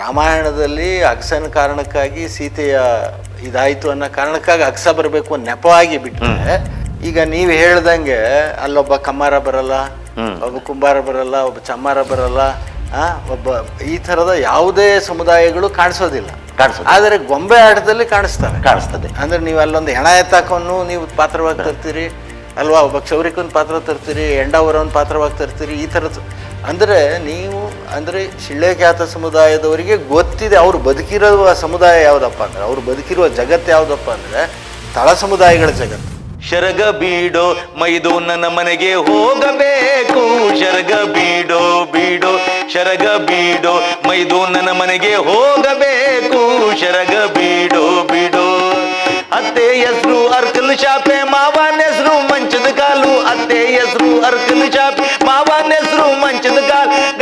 ರಾಮಾಯಣದಲ್ಲಿ ಅಗಸನ ಕಾರಣಕ್ಕಾಗಿ ಸೀತೆಯ ಇದಾಯಿತು ಅನ್ನೋ ಕಾರಣಕ್ಕಾಗಿ ಅಗಸ ಬರಬೇಕು ನೆಪವಾಗಿ ಬಿಟ್ಟರೆ ಈಗ ನೀವು ಹೇಳ್ದಂಗೆ ಅಲ್ಲೊಬ್ಬ ಕಮ್ಮಾರ ಬರಲ್ಲ ಒಬ್ಬ ಕುಂಬಾರ ಬರಲ್ಲ ಒಬ್ಬ ಚಮ್ಮಾರ ಬರಲ್ಲ ಆ, ಒಬ್ಬ ಈ ಥರದ ಯಾವುದೇ ಸಮುದಾಯಗಳು ಕಾಣಿಸೋದಿಲ್ಲ. ಕಾಣಿಸೋದು ಆದರೆ ಗೊಂಬೆ ಆಟದಲ್ಲಿ ಕಾಣಿಸ್ತವೆ ಕಾಣಿಸ್ತದೆ. ಅಂದ್ರೆ ನೀವು ಅಲ್ಲೊಂದು ಹೆಣ ಎತ್ತಾಕೊಂಡು ನೀವು ಪಾತ್ರವಾಗಿ ತರ್ತೀರಿ ಅಲ್ವಾ ಒಬ್ಬ ಕ್ಷೌರಿಕನ ಪಾತ್ರ ತರ್ತೀರಿ ಎಂಡವರವನ್ ಪಾತ್ರವಾಗಿ ತರ್ತೀರಿ ಈ ಥರದ್ದು. ಅಂದರೆ ನೀವು ಅಂದರೆ ಶಿಳ್ಳೆಖ್ಯಾತ ಸಮುದಾಯದವರಿಗೆ ಗೊತ್ತಿದೆ ಅವರು ಬದುಕಿರುವ ಸಮುದಾಯ ಯಾವುದಪ್ಪ ಅಂದ್ರೆ, ಅವರು ಬದುಕಿರುವ ಜಗತ್ತು ಯಾವುದಪ್ಪ ಅಂದರೆ ತಳ ಸಮುದಾಯಗಳ ಜಗತ್ತು. ಶರಗ ಬೀಡೋ ಮೈದು ನನ್ನ ಮನೆಗೆ ಹೋಗಬೇಕು. ಶರಗ ಬೀಡೋ ಬೀಡೋ, ಶರಗ ಬೀಡೋ ಮೈದು ನನ್ನ ಮನೆಗೆ ಹೋಗಬೇಕು. ಶರಗ ಬೀಡೋ ಬೀಡೋ. ಅತ್ತೆ ಹೆಸರು ಅರ್ಕಲ್ ಶಾಪೆ ಮಾವನ ಹೆಸರು ಮಂಚದ ಕಾಲು. ಅತ್ತೆ ಹೆಸರು ಅರ್ಕಲ್ ಶಾಪೆ ಮಾವನ ಹೆಸರು ಮಂಚದ ಕಾಲು.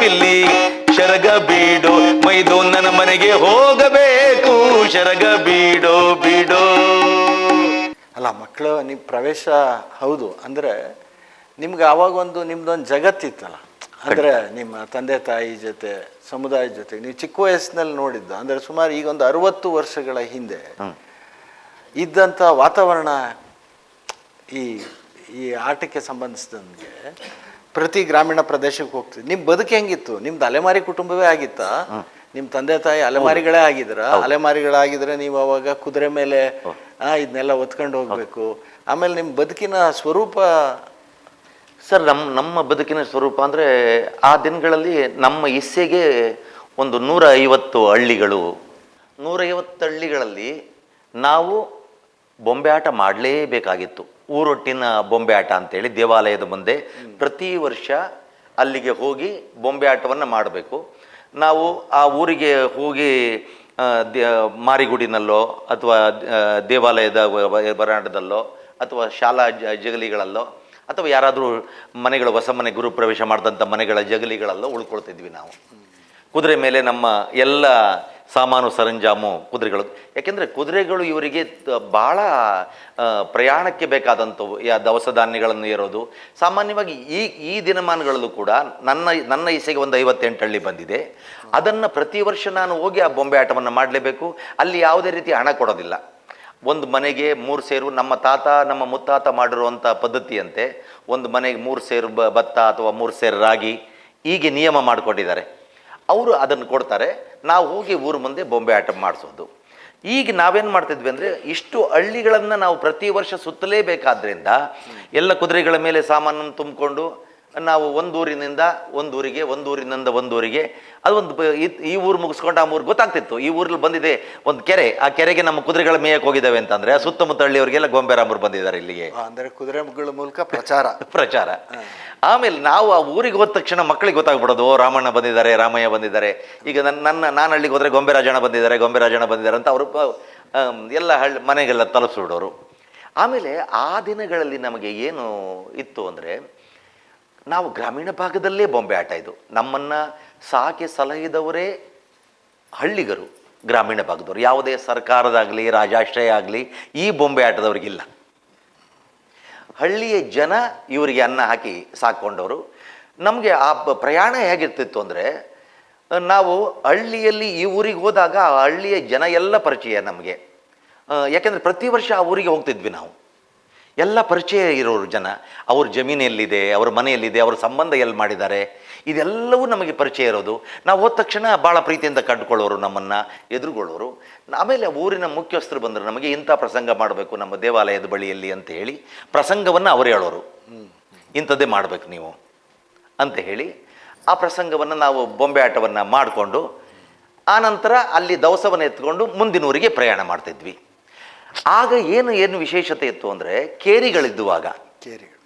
ಪಿಲ್ಲಿ ಶರಗ ಬೀಡು ಮೈದು ನನ್ನ ಮನೆಗೆ ಹೋಗಬೇಕು. ಶರಗ ಬೀಡೋ ಬೀಡೋ. ಅಲ್ಲ ಮಕ್ಕಳು ನಿಮ್ಮ ಪ್ರವೇಶ ಹೌದು. ಅಂದರೆ ನಿಮ್ಗೆ ಆವಾಗ ಒಂದು ನಿಮ್ದೊಂದು ಜಗತ್ತಿತ್ತಲ್ಲ. ಅಂದರೆ ನಿಮ್ಮ ತಂದೆ ತಾಯಿ ಜೊತೆ ಸಮುದಾಯ ಜೊತೆ ನೀವು ಚಿಕ್ಕ ವಯಸ್ಸಿನಲ್ಲಿ ನೋಡಿದ್ದು. ಅಂದರೆ ಸುಮಾರು ಈಗ ಒಂದು ಅರವತ್ತು ವರ್ಷಗಳ ಹಿಂದೆ ಇದ್ದಂಥ ವಾತಾವರಣ ಈ ಈ ಆಟಕ್ಕೆ ಸಂಬಂಧಿಸಿದಂಗೆ ಪ್ರತಿ ಗ್ರಾಮೀಣ ಪ್ರದೇಶಕ್ಕೆ ಹೋಗ್ತಿದ್ವಿ ನಿಮ್ಮ ಬದುಕು ಹೆಂಗಿತ್ತು? ನಿಮ್ದು ಅಲೆಮಾರಿ ಕುಟುಂಬವೇ ಆಗಿತ್ತಾ? ನಿಮ್ಮ ತಂದೆ ತಾಯಿ ಅಲೆಮಾರಿಗಳೇ ಆಗಿದ್ರ? ಅಲೆಮಾರಿಗಳಾಗಿದ್ರೆ ನೀವು ಅವಾಗ ಕುದುರೆ ಮೇಲೆ ಇದನ್ನೆಲ್ಲ ಒತ್ಕೊಂಡು ಹೋಗ್ಬೇಕು. ಆಮೇಲೆ ನಿಮ್ಮ ಬದುಕಿನ ಸ್ವರೂಪ? ಸರ್ ನಮ್ಮ ನಮ್ಮ ಬದುಕಿನ ಸ್ವರೂಪ ಅಂದರೆ ಆ ದಿನಗಳಲ್ಲಿ ನಮ್ಮ ಇಸ್ಸೆಗೆ ಒಂದು ನೂರ ಐವತ್ತು ಹಳ್ಳಿಗಳು. ನೂರೈವತ್ತು ಹಳ್ಳಿಗಳಲ್ಲಿ ನಾವು ಬೊಂಬೆ ಆಟ ಮಾಡಲೇಬೇಕಾಗಿತ್ತು. ಊರೊಟ್ಟಿನ ಬೊಂಬೆ ಆಟ ಅಂತೇಳಿ ದೇವಾಲಯದ ಮುಂದೆ ಪ್ರತಿ ವರ್ಷ ಅಲ್ಲಿಗೆ ಹೋಗಿ ಬೊಂಬೆ ಆಟವನ್ನು ಮಾಡಬೇಕು. ನಾವು ಆ ಊರಿಗೆ ಹೋಗಿ ಮಾರಿಗುಡಿನಲ್ಲೋ ಅಥವಾ ದೇವಾಲಯದ ವರಾಂಡದಲ್ಲೋ ಅಥವಾ ಶಾಲಾ ಜಗಲಿಗಳಲ್ಲೋ ಅಥವಾ ಯಾರಾದರೂ ಮನೆಗಳ ಹೊಸ ಮನೆ ಗುರು ಪ್ರವೇಶ ಮಾಡಿದಂಥ ಮನೆಗಳ ಜಗಲಿಗಳಲ್ಲೋ ಉಳ್ಕೊಳ್ತಿದ್ವಿ ನಾವು. ಕುದುರೆ ಮೇಲೆ ನಮ್ಮ ಎಲ್ಲ ಸಾಮಾನು ಸರಂಜಾಮು, ಕುದುರೆಗಳು. ಯಾಕೆಂದರೆ ಕುದುರೆಗಳು ಇವರಿಗೆ ಭಾಳ ಪ್ರಯಾಣಕ್ಕೆ ಬೇಕಾದಂಥವು ಯಾ ದವಸ ಧಾನ್ಯಗಳನ್ನು ಏರೋದು. ಸಾಮಾನ್ಯವಾಗಿ ಈ ಈ ದಿನಮಾನಗಳಲ್ಲೂ ಕೂಡ ನನ್ನ ನನ್ನ ಇಸೆಗೆ ಒಂದು ಐವತ್ತೆಂಟು ಹಳ್ಳಿ ಬಂದಿದೆ. ಅದನ್ನು ಪ್ರತಿ ವರ್ಷ ನಾನು ಹೋಗಿ ಆ ಬೊಂಬೆ ಆಟವನ್ನು ಮಾಡಲೇಬೇಕು. ಅಲ್ಲಿ ಯಾವುದೇ ರೀತಿ ಹಣ ಕೊಡೋದಿಲ್ಲ. ಒಂದು ಮನೆಗೆ ಮೂರು ಸೇರು, ನಮ್ಮ ತಾತ, ನಮ್ಮ ಮುತ್ತಾತ ಮಾಡಿರುವಂಥ ಪದ್ಧತಿಯಂತೆ ಒಂದು ಮನೆಗೆ ಮೂರು ಸೇರು ಭತ್ತ ಅಥವಾ ಮೂರು ಸೇರು ರಾಗಿ, ಹೀಗೆ ನಿಯಮ ಮಾಡಿಕೊಂಡಿದ್ದಾರೆ. ಅವರು ಅದನ್ನು ಕೊಡ್ತಾರೆ. ನಾವು ಹೋಗಿ ಊರ ಮುಂದೆ ಬೊಂಬೆ ಆಟ ಮಾಡಿಸೋದು. ಈಗ ನಾವೇನು ಮಾಡ್ತಿದ್ವಿ ಅಂದರೆ ಇಷ್ಟು ಹಳ್ಳಿಗಳನ್ನು ನಾವು ಪ್ರತಿ ವರ್ಷ ಸುತ್ತಲೇಬೇಕಾದ್ರಿಂದ ಎಲ್ಲ ಕುದುರೆಗಳ ಮೇಲೆ ಸಾಮಾನನ್ನು ತುಂಬಿಕೊಂಡು ನಾವು ಒಂದೂರಿನಿಂದ ಒಂದೂರಿಗೆ ಒಂದೂರಿನಿಂದ ಒಂದೂರಿಗೆ ಅದು ಒಂದು ಈ- ಈ ಊರು ಮುಗಿಸ್ಕೊಂಡು ಆ ಊರು ಗೊತ್ತಾಗ್ತಿತ್ತು. ಈ ಊರಲ್ಲಿ ಬಂದಿದೆ ಒಂದು ಕೆರೆ. ಆ ಕೆರೆಗೆ ನಮ್ಮ ಕುದುರೆಗಳ ಮೇಯಕ್ಕೆ ಹೋಗಿದ್ದಾವೆ ಅಂತಂದರೆ ಸುತ್ತಮುತ್ತ ಹಳ್ಳಿಯವರಿಗೆಲ್ಲ ಗೊಂಬೆರಾಮರು ಬಂದಿದ್ದಾರೆ ಇಲ್ಲಿಗೆ. ಅಂದರೆ ಕುದುರೆಗಳ ಮೂಲಕ ಪ್ರಚಾರ. ಪ್ರಚಾರ. ಆಮೇಲೆ ನಾವು ಆ ಊರಿಗೆ ಹೋದ ತಕ್ಷಣ ಮಕ್ಕಳಿಗೆ ಗೊತ್ತಾಗ್ಬಿಡೋದು ರಾಮಣ್ಣ ಬಂದಿದ್ದಾರೆ ರಾಮಯ್ಯ ಬಂದಿದ್ದಾರೆ. ಈಗ ನನ್ನ ನನ್ನ ನಾನು ಹಳ್ಳಿಗೆ ಹೋದರೆ ಗೊಂಬೆ ರಾಜಣ್ಣ ಬಂದಿದ್ದಾರೆ ಗೊಂಬೆ ರಾಜಣ್ಣ ಬಂದಿದ್ದಾರೆ ಅಂತ ಅವರು ಎಲ್ಲ ಹಳ್ಳಿ ಮನೆಗೆಲ್ಲ ತಲುಪಿಸ್ಬಿಡೋರು. ಆಮೇಲೆ ಆ ದಿನಗಳಲ್ಲಿ ನಮಗೆ ಏನು ಇತ್ತು ಅಂದರೆ ನಾವು ಗ್ರಾಮೀಣ ಭಾಗದಲ್ಲೇ ಬೊಂಬೆ ಆಟ ಇದು. ನಮ್ಮನ್ನು ಸಾಕಿ ಸಲಹಿದವರೇ ಹಳ್ಳಿಗರು, ಗ್ರಾಮೀಣ ಭಾಗದವರು. ಯಾವುದೇ ಸರ್ಕಾರದಾಗಲಿ, ರಾಜಾಶ್ರಯ ಆಗಲಿ, ಈ ಬೊಂಬೆ ಆಟದವ್ರಿಗಿಲ್ಲ. ಹಳ್ಳಿಯ ಜನ ಇವರಿಗೆ ಅನ್ನ ಹಾಕಿ ಸಾಕೊಂಡವರು ನಮಗೆ ಆ ಪ್ರಯಾಣ ಹೇಗಿರ್ತಿತ್ತು ಅಂದರೆ, ನಾವು ಹಳ್ಳಿಯಲ್ಲಿ ಈ ಊರಿಗೆ ಹೋದಾಗ ಆ ಹಳ್ಳಿಯ ಜನ ಎಲ್ಲ ಪರಿಚಯ ನಮಗೆ. ಯಾಕೆಂದರೆ ಪ್ರತಿ ವರ್ಷ ಆ ಊರಿಗೆ ಹೋಗ್ತಿದ್ವಿ ನಾವು. ಎಲ್ಲ ಪರಿಚಯ ಇರೋರು ಜನ. ಅವ್ರ ಜಮೀನಲ್ಲಿದೆ, ಅವ್ರ ಮನೆಯಲ್ಲಿದೆ, ಅವ್ರ ಸಂಬಂಧ ಎಲ್ಲಿ ಮಾಡಿದ್ದಾರೆ. ಇದೆಲ್ಲವೂ ನಮಗೆ ಪರಿಚಯ ಇರೋದು. ನಾವು ಹೋದ ತಕ್ಷಣ ಭಾಳ ಪ್ರೀತಿಯಿಂದ ಕಂಡುಕೊಳ್ಳೋರು ನಮ್ಮನ್ನು, ಎದುರುಗೊಳ್ಳೋರು. ಆಮೇಲೆ ಊರಿನ ಮುಖ್ಯಸ್ಥರು ಬಂದರು, ನಮಗೆ ಇಂಥ ಪ್ರಸಂಗ ಮಾಡಬೇಕು ನಮ್ಮ ದೇವಾಲಯದ ಬಳಿಯಲ್ಲಿ ಅಂತ ಹೇಳಿ ಪ್ರಸಂಗವನ್ನು ಅವರು ಹೇಳೋರು. ಇಂಥದ್ದೇ ಮಾಡಬೇಕು ನೀವು ಅಂತ ಹೇಳಿ ಆ ಪ್ರಸಂಗವನ್ನು ನಾವು ಬೊಂಬೆ ಆಟವನ್ನು ಮಾಡಿಕೊಂಡು ಆನಂತರ ಅಲ್ಲಿ ದವಸವನ್ನು ಎತ್ಕೊಂಡು ಮುಂದಿನ ಊರಿಗೆ ಪ್ರಯಾಣ ಮಾಡ್ತಿದ್ವಿ. ಆಗ ಏನು ಏನು ವಿಶೇಷತೆ ಇತ್ತು ಅಂದರೆ ಕೇರಿಗಳಿದ್ದುವಾಗ. ಕೇರಿಗಳು.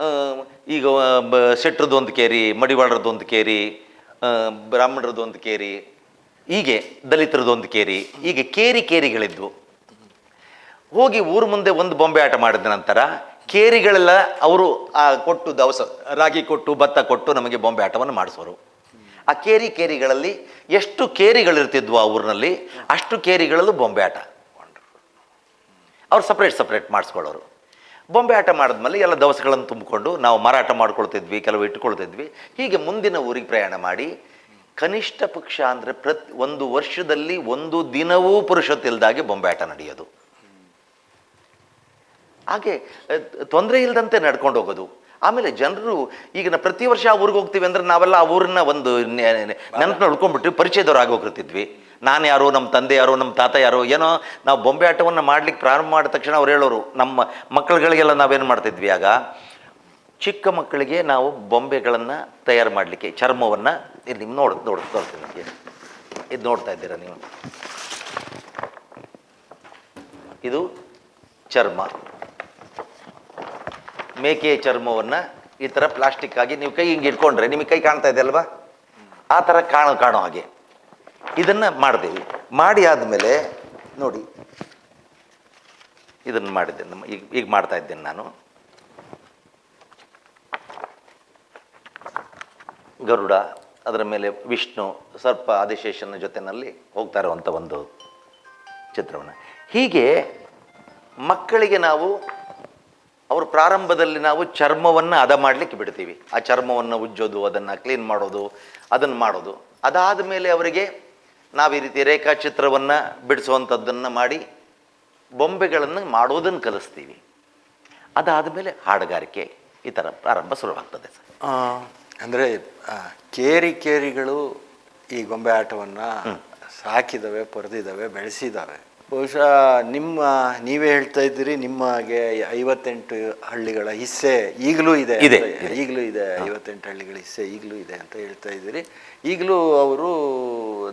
ಆ, ಈಗ ಬ ಶೆಟ್ರದ್ದು ಒಂದು ಕೇರಿ ಮಡಿವಾಳರದ್ದು ಒಂದು ಕೇರಿ ಬ್ರಾಹ್ಮಣರದ್ದು ಒಂದು ಕೇರಿ ಹೀಗೆ ದಲಿತರದ್ದು ಒಂದು ಕೇರಿ ಹೀಗೆ ಕೇರಿ ಕೇರಿಗಳಿದ್ವು. ಹೋಗಿ ಊರ ಮುಂದೆ ಒಂದು ಬೊಂಬೆ ಆಟ ಮಾಡಿದ ನಂತರ ಕೇರಿಗಳೆಲ್ಲ ಅವರು ಆ ಕೊಟ್ಟು ದವಸ ರಾಗಿ ಕೊಟ್ಟು ಭತ್ತ ಕೊಟ್ಟು ನಮಗೆ ಬೊಂಬೆ ಆಟವನ್ನು ಮಾಡಿಸೋರು. ಆ ಕೇರಿ ಕೇರಿಗಳಲ್ಲಿ ಎಷ್ಟು ಕೇರಿಗಳಿರ್ತಿದ್ವು ಆ ಊರಿನಲ್ಲಿ ಅಷ್ಟು ಕೇರಿಗಳಲ್ಲೂ ಬೊಂಬೆ ಆಟ. ಅವ್ರು ಸಪ್ರೇಟ್ ಸಪ್ರೇಟ್ ಮಾಡಿಸ್ಕೊಳ್ಳೋರು. ಬೊಂಬೆ ಆಟ ಮಾಡಿದ್ಮೇಲೆ ಎಲ್ಲ ದವಸಗಳನ್ನು ತುಂಬಿಕೊಂಡು ನಾವು ಮಾರಾಟ ಮಾಡ್ಕೊಳ್ತಿದ್ವಿ, ಕೆಲವು ಇಟ್ಕೊಳ್ತಿದ್ವಿ. ಹೀಗೆ ಮುಂದಿನ ಊರಿಗೆ ಪ್ರಯಾಣ ಮಾಡಿ ಕನಿಷ್ಠ ಪಕ್ಷ ಅಂದರೆ ಪ್ರತಿ ಒಂದು ವರ್ಷದಲ್ಲಿ ಒಂದು ದಿನವೂ ಪುರುಷತ್ತಿಲ್ದಾಗೆ ಬೊಂಬೆ ಆಟ ನಡೆಯೋದು. ಹಾಗೆ ತೊಂದರೆ ಇಲ್ಲದಂತೆ ನಡ್ಕೊಂಡು ಹೋಗೋದು. ಆಮೇಲೆ ಜನರು ಈಗ ಪ್ರತಿ ವರ್ಷ ಆ ಊರಿಗೆ ಹೋಗ್ತೀವಿ ಅಂದ್ರೆ ನಾವೆಲ್ಲ ಆ ಊರನ್ನ ಒಂದು ನೆನಪನ್ನ ಉಳ್ಕೊಂಡ್ಬಿಟ್ಟು ಪರಿಚಯದವ್ರು ಆಗೋಗಿರ್ತಿದ್ವಿ ನಾನು ಯಾರು, ನಮ್ಮ ತಂದೆ ಯಾರು, ನಮ್ಮ ತಾತ ಯಾರು, ಏನೋ ನಾವು ಬೊಂಬೆ ಆಟವನ್ನು ಮಾಡ್ಲಿಕ್ಕೆ ಪ್ರಾರಂಭ ಮಾಡಿದ ತಕ್ಷಣ ಅವ್ರು ಹೇಳೋರು, ನಮ್ಮ ಮಕ್ಕಳುಗಳಿಗೆಲ್ಲ ನಾವೇನು ಮಾಡ್ತಿದ್ವಿ ಆಗ? ಚಿಕ್ಕ ಮಕ್ಕಳಿಗೆ ನಾವು ಬೊಂಬೆಗಳನ್ನು ತಯಾರು ಮಾಡಲಿಕ್ಕೆ, ಚರ್ಮವನ್ನು, ಇಲ್ಲಿ ನಿಮ್ಮ ನೋಡಿ ನೋಡಿ, ನೋಡ್ತೀನಿ ನಿಮಗೆ. ಇದು ನೋಡ್ತಾ ಇದ್ದೀರಾ ನೀವು? ಇದು ಚರ್ಮ. ಮೇಕೆಯ ಚರ್ಮವನ್ನು ಈ ಥರ ಪ್ಲಾಸ್ಟಿಕ್ ಆಗಿ ನೀವು ಕೈ ಹಿಂಗೆ ಇಟ್ಕೊಂಡ್ರೆ ನಿಮಗೆ ಕೈ ಕಾಣ್ತಾ ಇದೆ ಅಲ್ವಾ? ಆ ಥರ ಕಾಣೋ ಕಾಣೋ ಹಾಗೆ. ಇದನ್ನು ಮಾಡಿದೆವು ಮಾಡಿ ಆದಮೇಲೆ, ನೋಡಿ. ಇದನ್ನು ಮಾಡಿದ್ದೆ. ನಮ್ಮ ಈಗ ಈಗ ಮಾಡ್ತಾ ಇದ್ದೇನೆ ನಾನು. ಗರುಡ, ಅದರ ಮೇಲೆ ವಿಷ್ಣು, ಸರ್ಪ ಆದಿಶೇಷನ ಜೊತೆನಲ್ಲಿ ಹೋಗ್ತಾ ಇರುವಂಥ ಒಂದು ಚಿತ್ರವನ್ನು. ಹೀಗೆ ಮಕ್ಕಳಿಗೆ ನಾವು, ಅವರು ಪ್ರಾರಂಭದಲ್ಲಿ ನಾವು ಚರ್ಮವನ್ನು ಅದ ಮಾಡಲಿಕ್ಕೆ ಬಿಡ್ತೀವಿ. ಆ ಚರ್ಮವನ್ನು ಉಜ್ಜೋದು, ಅದನ್ನು ಕ್ಲೀನ್ ಮಾಡೋದು, ಅದನ್ನು ಮಾಡೋದು. ಅದಾದ ಮೇಲೆ ಅವರಿಗೆ ನಾವು ಈ ರೀತಿ ರೇಖಾಚಿತ್ರವನ್ನು ಬಿಡಿಸುವಂಥದ್ದನ್ನು ಮಾಡಿ ಬೊಂಬೆಗಳನ್ನು ಮಾಡೋದನ್ನು ಕಲಿಸ್ತೀವಿ. ಅದಾದ ಮೇಲೆ ಹಾಡುಗಾರಿಕೆ ಈ ಥರ ಪ್ರಾರಂಭ ಶುರುವಾಗ್ತದೆ ಸರ್. ಅಂದರೆ ಕೇರಿ ಕೇರಿಗಳು ಈ ಗೊಂಬೆ ಆಟವನ್ನು ಸಾಕಿದವೆ ಪೊರೆದಿದ್ದಾವೆ ಬೆಳೆಸಿದ್ದಾವೆ ಬಹುಶಃ ನಿಮ್ಮ ನೀವೇ ಹೇಳ್ತಾ ಇದ್ದೀರಿ ನಿಮಗೆ ಐವತ್ತೆಂಟು ಹಳ್ಳಿಗಳ ಹಿಸ್ಸೆ ಈಗಲೂ ಇದೆ ಇದೆ. ಈಗಲೂ ಇದೆ ಐವತ್ತೆಂಟು ಹಳ್ಳಿಗಳ ಹಿಸ್ಸೆ ಈಗಲೂ ಇದೆ ಅಂತ ಹೇಳ್ತಾ ಇದ್ದೀರಿ. ಈಗಲೂ ಅವರು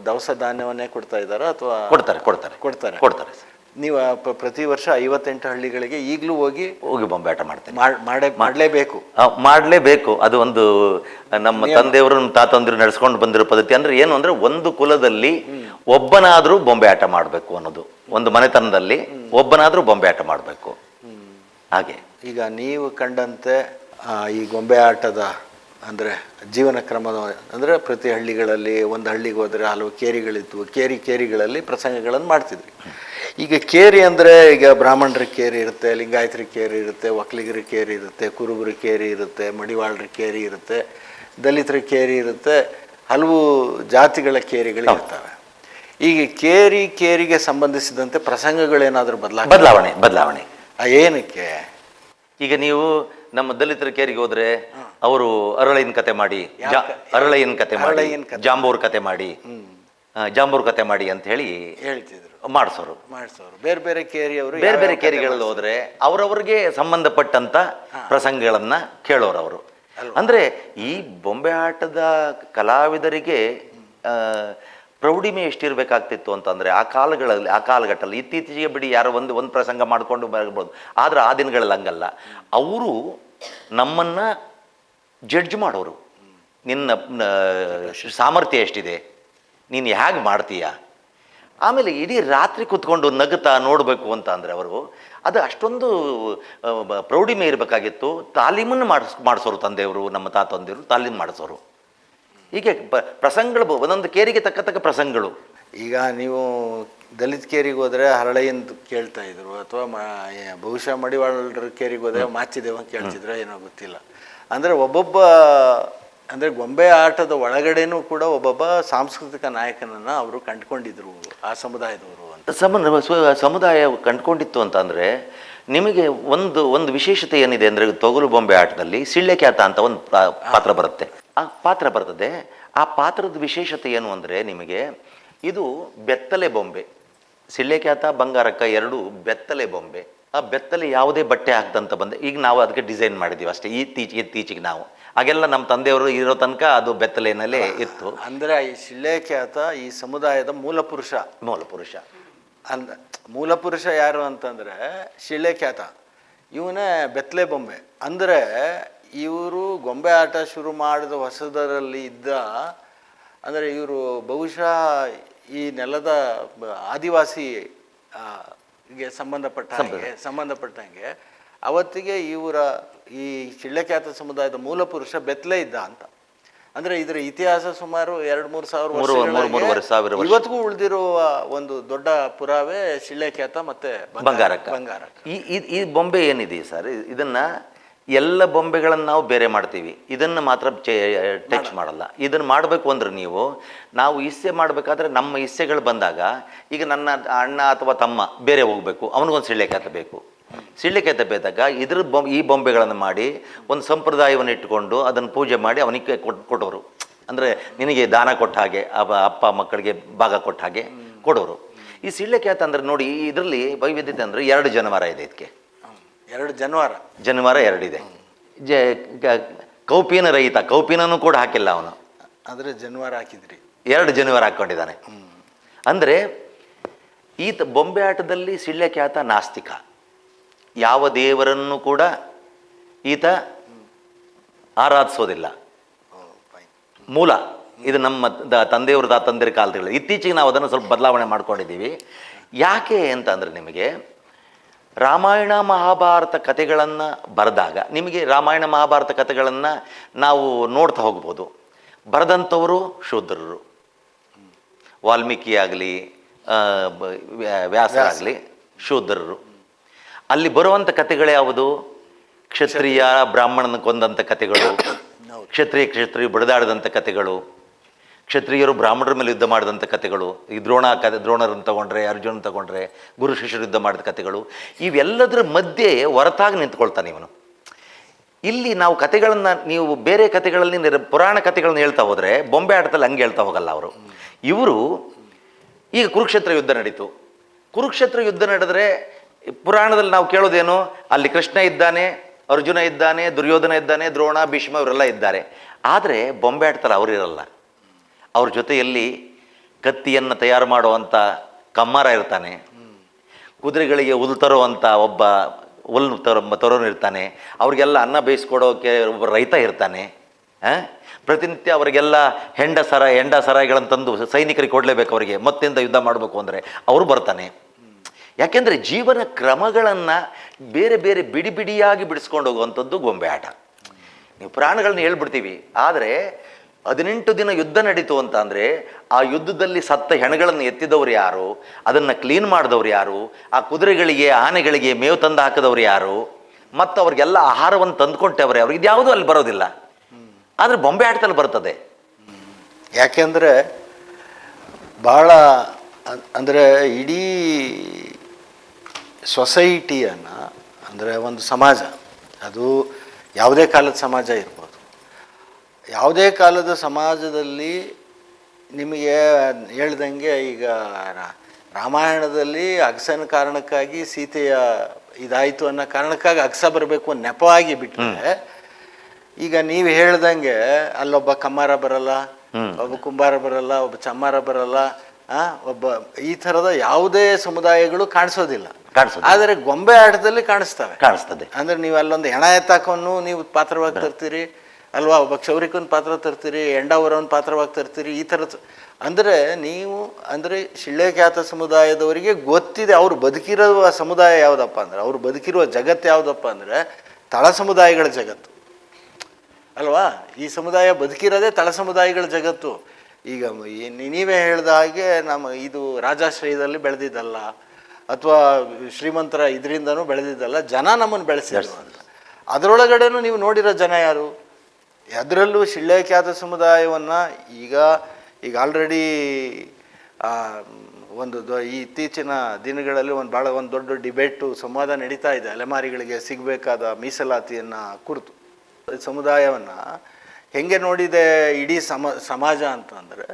ದವಸ ಧಾನ್ಯವನ್ನೇ ಕೊಡ್ತಾ ಇದ್ದಾರಾ ಅಥವಾ ಕೊಡ್ತಾರೆ ಕೊಡ್ತಾರೆ. ಕೊಡ್ತಾರೆ? ಕೊಡ್ತಾರೆ. ನೀವು ಪ್ರತಿ ವರ್ಷ ಐವತ್ತೆಂಟು ಹಳ್ಳಿಗಳಿಗೆ ಈಗಲೂ ಹೋಗಿ ಹೋಗಿ ಬೊಂಬಾಟ ಮಾಡ್ತೇನೆ. ಮಾಡ್- ಮಾಡೇ ಮಾಡಲೇಬೇಕು. ಮಾಡಲೇಬೇಕು. ಅದು ಒಂದು ನಮ್ಮ ತಂದೆಯವರು ನಮ್ಮ ತಾತಂದಿರು ನಡೆಸ್ಕೊಂಡು ಬಂದಿರೋ ಪದ್ಧತಿ. ಅಂದ್ರೆ ಏನು ಅಂದ್ರೆ ಒಂದು ಕುಲದಲ್ಲಿ ಒಬ್ಬನಾದರೂ ಬೊಂಬೆ ಆಟ ಮಾಡಬೇಕು ಅನ್ನೋದು. ಒಂದು ಮನೆತನದಲ್ಲಿ ಒಬ್ಬನಾದರೂ ಬೊಂಬೆ ಆಟ ಮಾಡಬೇಕು. ಹಾಗೆ. ಈಗ ನೀವು ಕಂಡಂತೆ ಈ ಗೊಂಬೆ ಆಟದ ಅಂದರೆ ಜೀವನ ಕ್ರಮದ ಅಂದರೆ ಪ್ರತಿ ಹಳ್ಳಿಗಳಲ್ಲಿ ಒಂದು ಹಳ್ಳಿಗೆ ಹೋದರೆ ಹಲವು ಕೇರಿಗಳಿತ್ತು ಕೇರಿ ಕೇರಿಗಳಲ್ಲಿ ಪ್ರಸಂಗಗಳನ್ನು ಮಾಡ್ತಿದ್ವಿ. ಈಗ ಕೇರಿ ಅಂದರೆ ಈಗ ಬ್ರಾಹ್ಮಣರ ಕೇರಿ ಇರುತ್ತೆ ಲಿಂಗಾಯತರ ಕೇರಿ ಇರುತ್ತೆ ಒಕ್ಕಲಿಗರ ಕೇರಿ ಇರುತ್ತೆ ಕುರುಬರ ಕೇರಿ ಇರುತ್ತೆ ಮಡಿವಾಳರ ಕೇರಿ ಇರುತ್ತೆ ದಲಿತರ ಕೇರಿ ಇರುತ್ತೆ ಹಲವು ಜಾತಿಗಳ ಕೇರಿಗಳು ಇರ್ತವೆ. ಈಗ ಕೇರಿ ಕೇರಿಗೆ ಸಂಬಂಧಿಸಿದಂತೆ ಪ್ರಸಂಗಗಳೇನಾದರೂ ಬದಲಾ ಬದಲಾವಣೆ ಬದಲಾವಣೆ. ಏನಕ್ಕೆ? ಈಗ ನೀವು ನಮ್ಮ ದಲಿತರ ಕೇರಿಗೆ ಹೋದ್ರೆ ಅವರು ಅರಳೈನ್ ಕತೆ ಮಾಡಿ ಅರಳಯ್ಯನ ಕತೆ ಮಾಡಿ ಜಾಂಬೂರ್ ಕತೆ ಮಾಡಿ ಜಾಂಬೂರ್ ಕತೆ ಮಾಡಿ ಅಂತ ಹೇಳಿ ಹೇಳ್ತಿದ್ರು. ಮಾಡಿಸೋರು. ಮಾಡಿಸೋರು. ಬೇರೆ ಬೇರೆ ಕೇರಿಯವರು ಬೇರೆ ಬೇರೆ ಕೇರಿಗಳಲ್ಲಿ ಹೋದ್ರೆ ಅವರವ್ರಿಗೆ ಸಂಬಂಧಪಟ್ಟಂತ ಪ್ರಸಂಗಗಳನ್ನ ಕೇಳೋರು ಅವರು. ಅಂದ್ರೆ ಈ ಬೊಂಬೆ ಆಟದ ಕಲಾವಿದರಿಗೆ ಆ, ಪ್ರೌಢಿಮೆ ಎಷ್ಟಿರಬೇಕಾಗ್ತಿತ್ತು ಅಂತಂದರೆ ಆ ಕಾಲಗಳಲ್ಲಿ, ಆ ಕಾಲಘಟ್ಟದಲ್ಲಿ ಇತ್ತೀಚೆಗೆ ಬಿಡಿ ಯಾರೋ ಒಂದು ಒಂದು ಪ್ರಸಂಗ ಮಾಡಿಕೊಂಡು ಬರಬಹುದು ಆದರೆ ಆ ದಿನಗಳಲ್ಲಿ ಹಂಗಲ್ಲ. ಅವರು ನಮ್ಮನ್ನು ಜಡ್ಜ್ ಮಾಡೋರು. ನಿನ್ನ ಸಾಮರ್ಥ್ಯ ಎಷ್ಟಿದೆ? ನೀನು ಹೇಗೆ ಮಾಡ್ತೀಯ? ಆಮೇಲೆ ಇಡೀ ರಾತ್ರಿ ಕುತ್ಕೊಂಡು ನಗುತ್ತಾ ನೋಡಬೇಕು ಅಂತ ಅಂದರೆ ಅವರು, ಅದು ಅಷ್ಟೊಂದು ಪ್ರೌಢಿಮೆ ಇರಬೇಕಾಗಿತ್ತು. ತಾಲೀಮನ್ನು ಮಾಡಿಸ್, ಮಾಡಿಸೋರು ತಂದೆಯವರು, ನಮ್ಮ ತಾತಂದಿರು ತಾಲೀಮು ಮಾಡಿಸೋರು. ಹೀಗೆ ಪ ಪ್ರಸಂಗಗಳು ಬ- ಒಂದೊಂದು ಕೇರಿಗೆ ತಕ್ಕ ತಕ್ಕ ಪ್ರಸಂಗಗಳು. ಈಗ ನೀವು ದಲಿತ ಕೇರಿಗೆ ಹೋದರೆ ಹರಳೆಯಿಂದ ಕೇಳ್ತಾ ಇದ್ರು ಅಥವಾ ಮ ಬಹುಶಃ ಮಡಿವಾಳರ ಕೇರಿಗೆ ಹೋದ್ರೆ ಮಾಚಿದೇವ ಕೇಳ್ತಿದ್ರು ಏನೋ ಗೊತ್ತಿಲ್ಲ. ಅಂದರೆ ಒಬ್ಬೊಬ್ಬ ಅಂದರೆ ಗೊಂಬೆ ಆಟದ ಒಳಗಡೆನೂ ಕೂಡ ಒಬ್ಬೊಬ್ಬ ಸಾಂಸ್ಕೃತಿಕ ನಾಯಕನನ್ನು ಅವರು ಕಂಡುಕೊಂಡಿದ್ರು ಆ ಸಮುದಾಯದವರು ಅಂತ. ಸಮ ಸಮುದಾಯ ಕಂಡುಕೊಂಡಿತ್ತು ಅಂತಂದರೆ ನಿಮಗೆ ಒಂದು ಒಂದು ವಿಶೇಷತೆ ಏನಿದೆ ಅಂದರೆ ತೊಗಲು ಬೊಂಬೆ ಆಟದಲ್ಲಿ ಸಿಳ್ಳೆ ಖ್ಯಾತ ಅಂತ ಒಂದು ಪಾತ್ರ ಬರುತ್ತೆ. ಆ ಪಾತ್ರ ಬರ್ತದೆ. ಆ ಪಾತ್ರದ ವಿಶೇಷತೆ ಏನು ಅಂದರೆ ನಿಮಗೆ ಇದು ಬೆತ್ತಲೆ ಬೊಂಬೆ. ಸಿಳ್ಳೆ ಖ್ಯಾತ ಬಂಗಾರಕ್ಕ ಎರಡು ಬೆತ್ತಲೆ ಬೊಂಬೆ. ಆ ಬೆತ್ತಲೆ ಯಾವುದೇ ಬಟ್ಟೆ ಹಾಕ್ದಂತ ಬಂದೆ. ಈಗ ನಾವು ಅದಕ್ಕೆ ಡಿಸೈನ್ ಮಾಡಿದ್ದೀವಿ ಅಷ್ಟೇ. ಇತ್ತೀಚೆಗೆ ಇತ್ತೀಚೆಗೆ ನಾವು. ಹಾಗೆಲ್ಲ ನಮ್ಮ ತಂದೆಯವರು ಇರೋ ತನಕ ಅದು ಬೆತ್ತಲೆನಲ್ಲೇ ಇತ್ತು. ಅಂದರೆ ಈ ಶಿಳ್ಳೆಖ್ಯಾತ ಈ ಸಮುದಾಯದ ಮೂಲ ಪುರುಷ ಮೂಲ ಪುರುಷ ಅಂದ ಮೂಲ ಪುರುಷ ಯಾರು ಅಂತಂದ್ರೆ ಶಿಳ್ಳೆಖ್ಯಾತ ಇವನೇ ಬೆತ್ತಲೆ ಬೊಂಬೆ. ಅಂದರೆ ಇವರು ಗೊಂಬೆ ಆಟ ಶುರು ಮಾಡಿದ ಹೊಸದರಲ್ಲಿ ಇದ್ದ ಅಂದರೆ ಇವರು ಬಹುಶಃ ಈ ನೆಲದ ಆದಿವಾಸಿ ಗೆ ಸಂಬಂಧಪಟ್ಟ ಹಾಗೆ ಸಂಬಂಧಪಟ್ಟಂಗೆ ಅವತ್ತಿಗೆ ಇವರ ಈ ಶಿಳ್ಳಖ್ಯಾತ ಸಮುದಾಯದ ಮೂಲ ಪುರುಷ ಬೆತ್ತಲೆ ಇದ್ದ ಅಂತ. ಅಂದ್ರೆ ಇದರ ಇತಿಹಾಸ ಸುಮಾರು ಎರಡು ಮೂರು ಸಾವಿರ. ಇವತ್ತಿಗೂ ಉಳಿದಿರುವ ಒಂದು ದೊಡ್ಡ ಪುರಾವೆ ಶಿಳ್ಳೆಖ್ಯಾತ ಮತ್ತೆ ಬಂಗಾರ ಬಂಗಾರ ಈ ಈ- ಈ ಬೊಂಬೆ ಏನಿದೆ ಸರ್? ಇದನ್ನ ಎಲ್ಲ ಬೊಂಬೆಗಳನ್ನು ನಾವು ಬೇರೆ ಮಾಡ್ತೀವಿ. ಇದನ್ನು ಮಾತ್ರ ಟಚ್ ಮಾಡಲ್ಲ. ಇದನ್ನು ಮಾಡಬೇಕು ಅಂದ್ರೆ ನೀವು ನಾವು ಇಸ್ಸೆ ಮಾಡಬೇಕಾದ್ರೆ ನಮ್ಮ ಇಸ್ಸೆಗಳು ಬಂದಾಗ ಈಗ ನನ್ನ ಅಣ್ಣ ಅಥವಾ ತಮ್ಮ ಬೇರೆ ಹೋಗಬೇಕು ಅವನಿಗೊಂದು ಸಿಳ್ಳೆಕಾತ ಬೇಕು. ಸಿಳ್ಳೆಕಾತ ಬೇದಾಗ ಇದ್ರ ಬೊಂಬೆ ಈ ಬೊಂಬೆಗಳನ್ನು ಮಾಡಿ ಒಂದು ಸಂಪ್ರದಾಯವನ್ನು ಇಟ್ಟುಕೊಂಡು ಅದನ್ನು ಪೂಜೆ ಮಾಡಿ ಅವನಿಗೆ ಕೊಟ್ಟು ಕೊಡೋರು. ಅಂದರೆ ನಿನಗೆ ದಾನ ಕೊಟ್ಟ ಹಾಗೆ ಅಪ್ಪ ಮಕ್ಕಳಿಗೆ ಭಾಗ ಕೊಟ್ಟ ಹಾಗೆ ಕೊಡೋರು. ಈ ಸಿಳ್ಳೆಕ್ಯಾತ ಅಂದರೆ ನೋಡಿ ಇದರಲ್ಲಿ ವೈವಿಧ್ಯತೆ ಅಂದರೆ ಎರಡು ಜನವರ ಇದೆ ಇದಕ್ಕೆ. ಎರಡು ಜನವಾರ. ಜನವಾರ ಎರಡಿದೆ. ಜ ಕೌಪಿನ ರಹಿತ ಕೌಪಿನೂ ಕೂಡ ಹಾಕಿಲ್ಲ ಅವನು. ಆದರೆ ಜನವಾರ ಹಾಕಿದ್ರಿ. ಎರಡು ಜನವಾರ ಹಾಕ್ಕೊಂಡಿದ್ದಾನೆ. ಅಂದರೆ ಈತ ಬೊಂಬೆ ಆಟದಲ್ಲಿ ಸಿಳ್ಳೆಕ್ಯಾತ ನಾಸ್ತಿಕ. ಯಾವ ದೇವರನ್ನು ಕೂಡ ಈತ ಆರಾಧಿಸೋದಿಲ್ಲ. ಓ. ಮೂಲ ಇದು ನಮ್ಮ ದ ತಂದೆಯವ್ರ ತಾ ತಂದೆಯ ಕಾಲದಲ್ಲಿ. ಇತ್ತೀಚೆಗೆ ನಾವು ಅದನ್ನು ಸ್ವಲ್ಪ ಬದಲಾವಣೆ ಮಾಡ್ಕೊಂಡಿದ್ದೀವಿ. ಯಾಕೆ ಅಂತಂದರೆ ನಿಮಗೆ ರಾಮಾಯಣ ಮಹಾಭಾರತ ಕಥೆಗಳನ್ನು ಬರೆದಾಗ ನಿಮಗೆ ರಾಮಾಯಣ ಮಹಾಭಾರತ ಕಥೆಗಳನ್ನು ನಾವು ನೋಡ್ತಾ ಹೋಗ್ಬೋದು. ಬರೆದಂಥವರು ಶೂದ್ರರು. ವಾಲ್ಮೀಕಿ ಆಗಲಿ ವ್ಯಾಸ ವ್ಯಾಸರಾಗಲಿ ಶೂದ್ರರು. ಅಲ್ಲಿ ಬರುವಂಥ ಕಥೆಗಳು ಯಾವುದು? ಕ್ಷತ್ರಿಯ ಬ್ರಾಹ್ಮಣನ ಕೊಂದಂಥ ಕಥೆಗಳು ಕ್ಷತ್ರಿಯ ಕ್ಷತ್ರಿಯ ಬಡಿದಾಡಿದಂಥ ಕಥೆಗಳು. ಕ್ಷತ್ರಿಯರು ಬ್ರಾಹ್ಮಣರ ಮೇಲೆ ಯುದ್ಧ ಮಾಡಿದಂಥ ಕಥೆಗಳು, ಈ ದ್ರೋಣ ಕಥೆ, ದ್ರೋಣರನ್ನು ತಗೊಂಡ್ರೆ ಅರ್ಜುನ್ ತಗೊಂಡ್ರೆ, ಗುರು ಶಿಷ್ಯರು ಯುದ್ಧ ಮಾಡಿದ ಕಥೆಗಳು, ಇವೆಲ್ಲದರ ಮಧ್ಯೆ ಹೊರತಾಗಿ ನಿಂತ್ಕೊಳ್ತಾನೆ ಇವನು. ಇಲ್ಲಿ ನಾವು ಕಥೆಗಳನ್ನು, ನೀವು ಬೇರೆ ಕಥೆಗಳಲ್ಲಿ ಪುರಾಣ ಕಥೆಗಳನ್ನ ಹೇಳ್ತಾ ಹೋದರೆ, ಬೊಂಬೆ ಆಟದಲ್ಲಿ ಹಂಗೆ ಹೇಳ್ತಾ ಹೋಗಲ್ಲ ಅವರು. ಇವರು, ಈಗ ಕುರುಕ್ಷೇತ್ರ ಯುದ್ಧ ನಡೀತು. ಕುರುಕ್ಷೇತ್ರ ಯುದ್ಧ ನಡೆದರೆ, ಪುರಾಣದಲ್ಲಿ ನಾವು ಕೇಳೋದೇನು? ಅಲ್ಲಿ ಕೃಷ್ಣ ಇದ್ದಾನೆ, ಅರ್ಜುನ ಇದ್ದಾನೆ, ದುರ್ಯೋಧನ ಇದ್ದಾನೆ, ದ್ರೋಣ, ಭೀಷ್ಮ, ಇವರೆಲ್ಲ ಇದ್ದಾರೆ. ಆದರೆ ಬೊಂಬೆ ಆಟದಲ್ಲಿ ಅವರಿರಲ್ಲ ಅವ್ರ ಜೊತೆಯಲ್ಲಿ ಕತ್ತಿಯನ್ನು ತಯಾರು ಮಾಡುವಂಥ ಕಮ್ಮಾರ ಇರ್ತಾನೆ. ಕುದುರೆಗಳಿಗೆ ಹುಲ್ ತರುವಂಥ ಒಬ್ಬ ಹುಲ್ಲು ತರ ತರೋನು ಇರ್ತಾನೆ. ಅವ್ರಿಗೆಲ್ಲ ಅನ್ನ ಬೇಯಿಸ್ಕೊಡೋಕೆ ಒಬ್ಬ ರೈತ ಇರ್ತಾನೆ. ಹಾಂ? ಪ್ರತಿನಿತ್ಯ ಅವರಿಗೆಲ್ಲ ಹೆಂಡ ಸರ ಹೆಂಡ ಸರಾಯಿಗಳನ್ನು ತಂದು ಸೈನಿಕರಿಗೆ ಕೊಡಲೇಬೇಕು ಅವರಿಗೆ. ಮತ್ತಿಂದ ಯುದ್ಧ ಮಾಡಬೇಕು ಅಂದರೆ ಅವರು ಬರ್ತಾನೆ. ಯಾಕೆಂದರೆ ಜೀವನ ಕ್ರಮಗಳನ್ನು ಬೇರೆ ಬೇರೆ ಬಿಡಿ ಬಿಡಿಯಾಗಿ ಬಿಡಿಸ್ಕೊಂಡು ಹೋಗುವಂಥದ್ದು ಗೊಂಬೆ ಆಟ. ನೀವು ಪ್ರಾಣಗಳನ್ನ ಹೇಳ್ಬಿಡ್ತೀವಿ. ಆದರೆ ಹದಿನೆಂಟು ದಿನ ಯುದ್ಧ ನಡೀತು ಅಂತ ಅಂದರೆ ಆ ಯುದ್ಧದಲ್ಲಿ ಸತ್ತ ಹೆಣಗಳನ್ನು ಎತ್ತಿದವರು ಯಾರು? ಅದನ್ನು ಕ್ಲೀನ್ ಮಾಡಿದವ್ರು ಯಾರು? ಆ ಕುದುರೆಗಳಿಗೆ, ಆನೆಗಳಿಗೆ ಮೇವು ತಂದು ಹಾಕಿದವ್ರು ಯಾರು? ಮತ್ತು ಅವ್ರಿಗೆಲ್ಲ ಆಹಾರವನ್ನು ತಂದುಕೊಟ್ಟವ್ರು ಯಾರು ಇದ್ಯಾವುದೂ ಅಲ್ಲಿ ಬರೋದಿಲ್ಲ. ಆದರೆ ಬೊಂಬೆ ಆಟದಲ್ಲಿ ಬರ್ತದೆ. ಯಾಕೆಂದರೆ ಭಾಳ ಅಂದರೆ ಅಂದ್ರೆ ಇಡೀ ಸೊಸೈಟಿಯನ್ನು ಅಂದರೆ ಒಂದು ಸಮಾಜ, ಅದು ಯಾವುದೇ ಕಾಲದ ಸಮಾಜ ಇರ್ಬೋದು. ಯಾವುದೇ ಕಾಲದ ಸಮಾಜದಲ್ಲಿ ನಿಮಗೆ ಹೇಳ್ದಂಗೆ ಈಗ ರಾಮಾಯಣದಲ್ಲಿ ಅಗಸನ ಕಾರಣಕ್ಕಾಗಿ ಸೀತೆಯ ಇದಾಯಿತು ಅನ್ನೋ ಕಾರಣಕ್ಕಾಗಿ ಅಗಸ ಬರಬೇಕು ನೆಪವಾಗಿ ಬಿಟ್ಟರೆ ಈಗ ನೀವು ಹೇಳ್ದಂಗೆ ಅಲ್ಲೊಬ್ಬ ಕಮ್ಮಾರ ಬರಲ್ಲ ಒಬ್ಬ ಕುಂಬಾರ ಬರಲ್ಲ ಒಬ್ಬ ಚಮ್ಮಾರ ಬರಲ್ಲ ಆ, ಒಬ್ಬ ಈ ಥರದ ಯಾವುದೇ ಸಮುದಾಯಗಳು ಕಾಣಿಸೋದಿಲ್ಲ. ಕಾಣಿಸೋದಿಲ್ಲ. ಆದರೆ ಗೊಂಬೆ ಆಟದಲ್ಲಿ ಕಾಣಿಸ್ತವೆ. ಕಾಣಿಸ್ತದೆ. ಅಂದ್ರೆ ನೀವು ಅಲ್ಲೊಂದು ಹೆಣ ಎತ್ತಾಕೊಂಡು ನೀವು ಪಾತ್ರವಾಗಿ ತರ್ತೀರಿ ಅಲ್ವಾ ಒಬ್ಬ ಕ್ಷೌರಿಕನ ಪಾತ್ರ ತರ್ತೀರಿ ಎಂಡಾವರವನ ಪಾತ್ರವಾಗಿ ತರ್ತೀರಿ ಈ ಥರದ ಅಂದರೆ ನೀವು ಅಂದರೆ ಶಿಳ್ಳೆಖ್ಯಾತ ಸಮುದಾಯದವರಿಗೆ ಗೊತ್ತಿದೆ ಅವ್ರು ಬದುಕಿರುವ ಸಮುದಾಯ ಯಾವುದಪ್ಪ ಅಂದ್ರೆ ಅವ್ರು ಬದುಕಿರುವ ಜಗತ್ತು ಯಾವುದಪ್ಪ ಅಂದರೆ ತಳ ಸಮುದಾಯಗಳ ಜಗತ್ತು. ಅಲ್ವಾ ಈ ಸಮುದಾಯ ಬದುಕಿರೋದೇ ತಳ ಸಮುದಾಯಗಳ ಜಗತ್ತು. ಈಗ ನೀವೇ ಹೇಳ್ದ ಹಾಗೆ ನಮ್ಮ ಇದು ರಾಜಾಶ್ರಯದಲ್ಲಿ ಬೆಳೆದಿದ್ದಲ್ಲ ಅಥವಾ ಶ್ರೀಮಂತರ ಇದರಿಂದನೂ ಬೆಳೆದಿದ್ದಲ್ಲ ಜನ ನಮ್ಮನ್ನು ಬೆಳೆಸಿದ್ರು ಅಂತ ಅದರೊಳಗಡೆನೂ ನೀವು ನೋಡಿರೋ ಜನ ಯಾರು? ಅದರಲ್ಲೂ ಶಿಳ್ಳೆಖ್ಯಾತ ಸಮುದಾಯವನ್ನು ಈಗ ಈಗ ಆಲ್ರೆಡಿ ಒಂದು ದೊ- ಈ ಇತ್ತೀಚಿನ ದಿನಗಳಲ್ಲಿ ಒಂದು ಭಾಳ ಒಂದು ದೊಡ್ಡ ಡಿಬೇಟು ಸಂವಾದ ನಡೀತಾ ಇದೆ. ಅಲೆಮಾರಿಗಳಿಗೆ ಸಿಗಬೇಕಾದ ಮೀಸಲಾತಿಯನ್ನು ಕುರಿತು. ಸಮುದಾಯವನ್ನು ಹೆಂಗೆ ನೋಡಿದೆ ಇಡೀ ಸಮ, ಸಮಾಜ ಅಂತಂದರೆ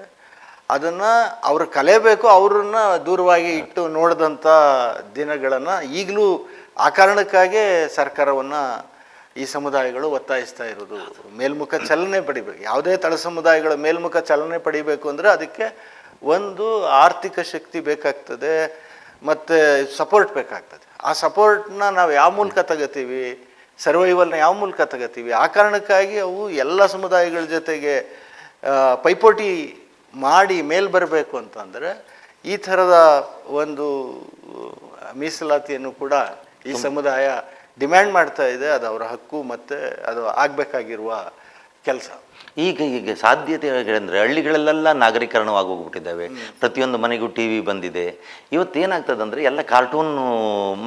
ಅದನ್ನು ಅವರು ಕಲಿಯಬೇಕು ಅವ್ರನ್ನ ದೂರವಾಗಿ ಇಟ್ಟು ನೋಡಿದಂಥ ದಿನಗಳನ್ನು ಈಗಲೂ ಆ ಕಾರಣಕ್ಕಾಗೇ ಸರ್ಕಾರವನ್ನು ಈ ಸಮುದಾಯಗಳು ಒತ್ತಾಯಿಸ್ತಾ ಇರೋದು ಮೇಲ್ಮುಖ ಚಲನೆ ಪಡಿಬೇಕು. ಯಾವುದೇ ತಳ ಸಮುದಾಯಗಳ ಮೇಲ್ಮುಖ ಚಲನೆ ಪಡಿಬೇಕು ಅಂದರೆ ಅದಕ್ಕೆ ಒಂದು ಆರ್ಥಿಕ ಶಕ್ತಿ ಬೇಕಾಗ್ತದೆ ಮತ್ತು ಸಪೋರ್ಟ್ ಬೇಕಾಗ್ತದೆ. ಆ ಸಪೋರ್ಟ್ನ ನಾವು ಯಾವ ಮೂಲಕ ತಗೋತೀವಿ? ಸರ್ವೈವಲ್ನ ಯಾವ ಮೂಲಕ ತಗೋತೀವಿ? ಆ ಕಾರಣಕ್ಕಾಗಿ ಅವು ಎಲ್ಲ ಸಮುದಾಯಗಳ ಜೊತೆಗೆ ಪೈಪೋಟಿ ಮಾಡಿ ಮೇಲ್ ಬರಬೇಕು ಅಂತಂದರೆ ಈ ಥರದ ಒಂದು ಮೀಸಲಾತಿಯನ್ನು ಕೂಡ ಈ ಸಮುದಾಯ ಡಿಮ್ಯಾಂಡ್ ಮಾಡ್ತಾ ಇದೆ ಅದು ಅವರ ಹಕ್ಕು ಮತ್ತು ಅದು ಆಗಬೇಕಾಗಿರುವ ಕೆಲಸ. ಈಗ ಈಗ ಸಾಧ್ಯತೆ ಅಂದರೆ ಹಳ್ಳಿಗಳಲ್ಲೆಲ್ಲ ನಾಗರೀಕರಣವಾಗೋಗ್ಬಿಟ್ಟಿದ್ದಾವೆ ಪ್ರತಿಯೊಂದು ಮನೆಗೂ ಟಿ ವಿ ಬಂದಿದೆ. ಇವತ್ತು ಏನಾಗ್ತದೆ ಅಂದರೆ ಎಲ್ಲ ಕಾರ್ಟೂನು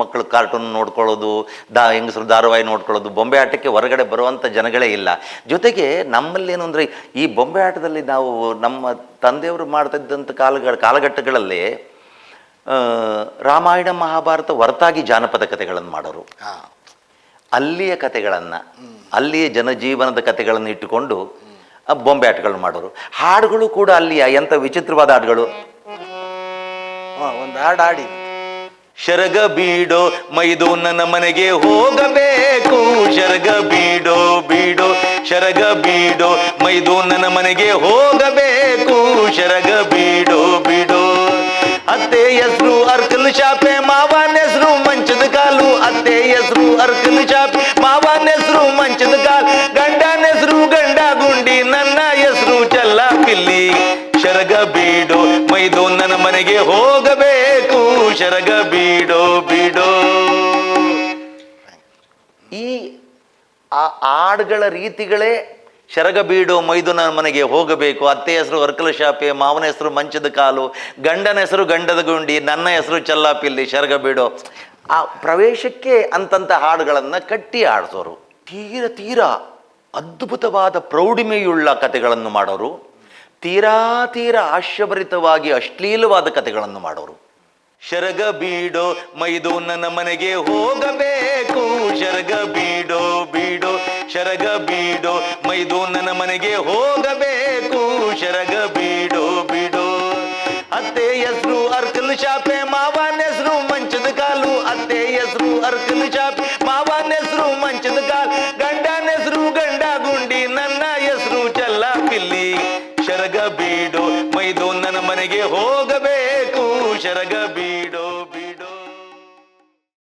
ಮಕ್ಕಳು ಕಾರ್ಟೂನ್ ನೋಡ್ಕೊಳ್ಳೋದು ದಾ ಹೆಂಗಸರು ಧಾರಾವಾಹಿ ನೋಡ್ಕೊಳ್ಳೋದು ಬೊಂಬೆ ಆಟಕ್ಕೆ ಹೊರಗಡೆ ಬರುವಂಥ ಜನಗಳೇ ಇಲ್ಲ. ಜೊತೆಗೆ ನಮ್ಮಲ್ಲೇನು ಅಂದರೆ ಈ ಬೊಂಬೆ ಆಟದಲ್ಲಿ ನಾವು ನಮ್ಮ ತಂದೆಯವರು ಮಾಡ್ತಿದ್ದಂಥ ಕಾಲಗಳ ಕಾಲಘಟ್ಟಗಳಲ್ಲಿ ರಾಮಾಯಣ ಮಹಾಭಾರತ ಹೊರತಾಗಿ ಜಾನಪದ ಕಥೆಗಳನ್ನು ಮಾಡೋರು. ಅಲ್ಲಿಯ ಕತೆಗಳನ್ನು ಅಲ್ಲಿಯ ಜನಜೀವನದ ಕತೆಗಳನ್ನು ಇಟ್ಟುಕೊಂಡು ಆ ಬೊಂಬೆ ಆಟಗಳನ್ನು ಮಾಡೋರು. ಹಾಡುಗಳು ಕೂಡ ಅಲ್ಲಿಯ ಎಂಥ ವಿಚಿತ್ರವಾದ ಹಾಡುಗಳು? ಒಂದು ಹಾಡು ಹಾಡಿ. ಶರಗ ಬೀಡೋ ಮೈದು ನನ್ನ ಮನೆಗೆ ಹೋಗಬೇಕು. ಶರಗ ಬೀಡೋ ಬೀಡೋ ಶರಗ ಬೀಡೋ ಮೈದು ನನ್ನ ಮನೆಗೆ ಹೋಗಬೇಕು. ಶರಗ ಬೀಡೋ ಬೀಡೋ. ಅತ್ತೆ ಹೆಸರು ಅರ್ಕಲ್ ಶಾಪೆ ಮಾವನ ಹೆಸರು ಕಾಲು, ಅತ್ತೆ ಹೆಸರು ಅರ್ಕಲ್ ಚಾಪಿ, ಮಾವನ ಹೆಸರು ಮಂಚದ ಕಾಲು, ಗಂಡನ ಹೆಸರು ಗಂಡ ಗುಂಡಿ, ನನ್ನ ಹೆಸರು ಚಲ್ಲ ಪಿಲ್ಲಿ ಶರಗ ಬೀಡೋ, ಮೈದು ನನ್ನ ಮನೆಗೆ ಹೋಗಬೇಕು. ಶರಗ ಬೀಡೋ ಬೀಡೋ. ಈ ಆ ಆಡ್ಗಳ ರೀತಿಗಳೇ ಶರಗ ಬೀಡು ನನ್ನ ಮನೆಗೆ ಹೋಗಬೇಕು. ಅತ್ತೆ ಹೆಸರು ವರ್ಕಲ ಶಾಪೆ ಮಾವನ ಹೆಸರು ಮಂಚದ ಕಾಲು, ಗಂಡನ ಹೆಸರು ಗಂಡದ ಗುಂಡಿ, ನನ್ನ ಹೆಸರು ಚಲ್ಲಾಪಿಲ್ಲಿ. ಶರಗ ಬೀಡು. ಆ ಪ್ರವೇಶಕ್ಕೆ ಅಂತಂತ ಹಾಡುಗಳನ್ನು ಕಟ್ಟಿ ಹಾಡಿಸೋರು. ತೀರ ತೀರ ಅದ್ಭುತವಾದ ಪ್ರೌಢಿಮೆಯುಳ್ಳ ಕಥೆಗಳನ್ನು ಮಾಡೋರು. ತೀರಾ ತೀರ ಹಾಸ್ಯಭರಿತವಾಗಿ ಅಶ್ಲೀಲವಾದ ಕಥೆಗಳನ್ನು ಮಾಡೋರು. ಶರಗ ಬೀಡೋ ಮೈದು ನನ್ನ ಮನೆಗೆ ಹೋಗಬೇಕು. ಶರಗ ಬೀಡೋ ಬೀಡೋ ಶರಗ ಬೀಡೋ ಮೈದು ನನ್ನ ಮನೆಗೆ ಹೋಗಬೇಕು. ಶರಗ ಬೀಡೋ ಬೀಡೋ. ಅತ್ತೆ ಹೆಸರು ಅರ್ಕಲ್ ಶಾಪೆ ಮಾವನ ಹೆಸರು